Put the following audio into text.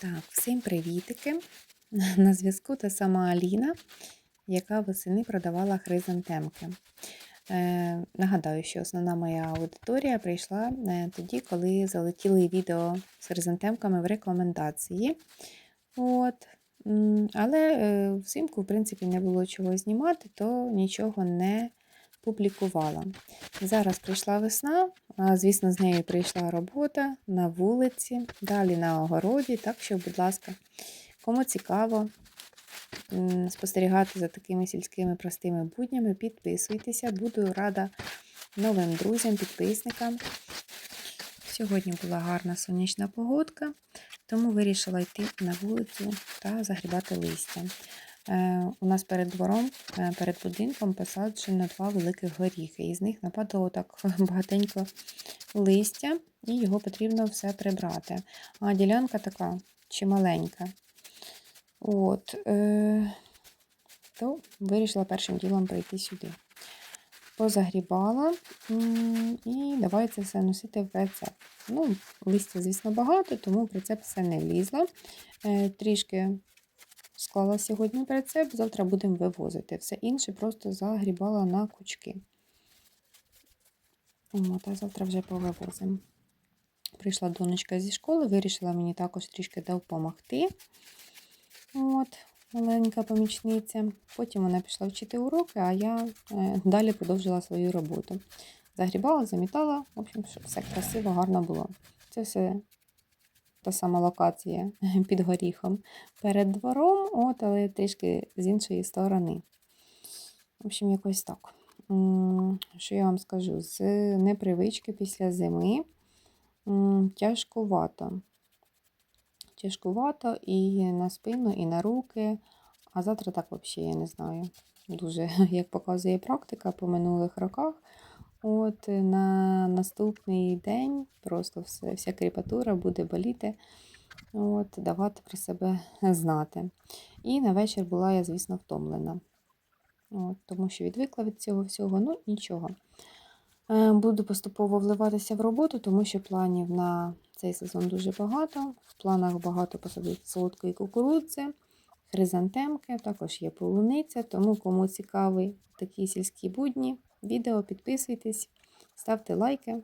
Так, всім привітики! На зв'язку та сама Аліна, яка восени продавала хризантемки. Е, нагадаю, що основна моя аудиторія прийшла е, тоді, коли залетіли відео з хризантемками в рекомендації. От. Але е, взимку, в принципі, не було чого знімати, то нічого не публікувала. Зараз прийшла весна, звісно, з нею прийшла робота на вулиці, далі на огороді. Так що, будь ласка, кому цікаво спостерігати за такими сільськими простими буднями, підписуйтеся. Буду рада новим друзям, підписникам. Сьогодні була гарна сонячна погодка, тому вирішила йти на вулицю та загрібати листя. Е, У нас перед двором, е, перед будинком посаджено два великих горіхи. Із них нападало так багатенько листя, і його потрібно все прибрати. А ділянка така чималенька. От, е, то вирішила першим ділом прийти сюди. Позагрібала і давай це все носити в прицеп. Ну, листя, звісно, багато, тому в прицеп все не влізло. Е, Трішки склала сьогодні прицеп, завтра будемо вивозити. Все інше просто загрібала на кучки. От, а завтра вже повивозимо. Прийшла донечка зі школи, вирішила мені також трішки допомогти. От, маленька помічниця. Потім вона пішла вчити уроки, а я е, далі продовжила свою роботу. Загрібала, замітала, в общем, щоб все красиво, гарно було. Це все та сама локація під горіхом перед двором, от, але трішки з іншої сторони. В общем, якось так. Що я вам скажу? З непривички після зими тяжкувато. Тяжкувато і на спину, і на руки. А завтра так взагалі я не знаю. Дуже, як показує практика по минулих роках. От на наступний день просто все, вся кріпатура буде боліти, от, давати про себе знати. І на вечір була я, звісно, втомлена. От, тому що відвикла від цього всього, ну нічого. Е, Буду поступово вливатися в роботу, тому що планів на цей сезон дуже багато. В планах багато посадити солодкої кукурудзи, хризантемки, також є полуниця. Тому кому цікаві такі сільські будні, відео підписуйтесь, ставте лайки.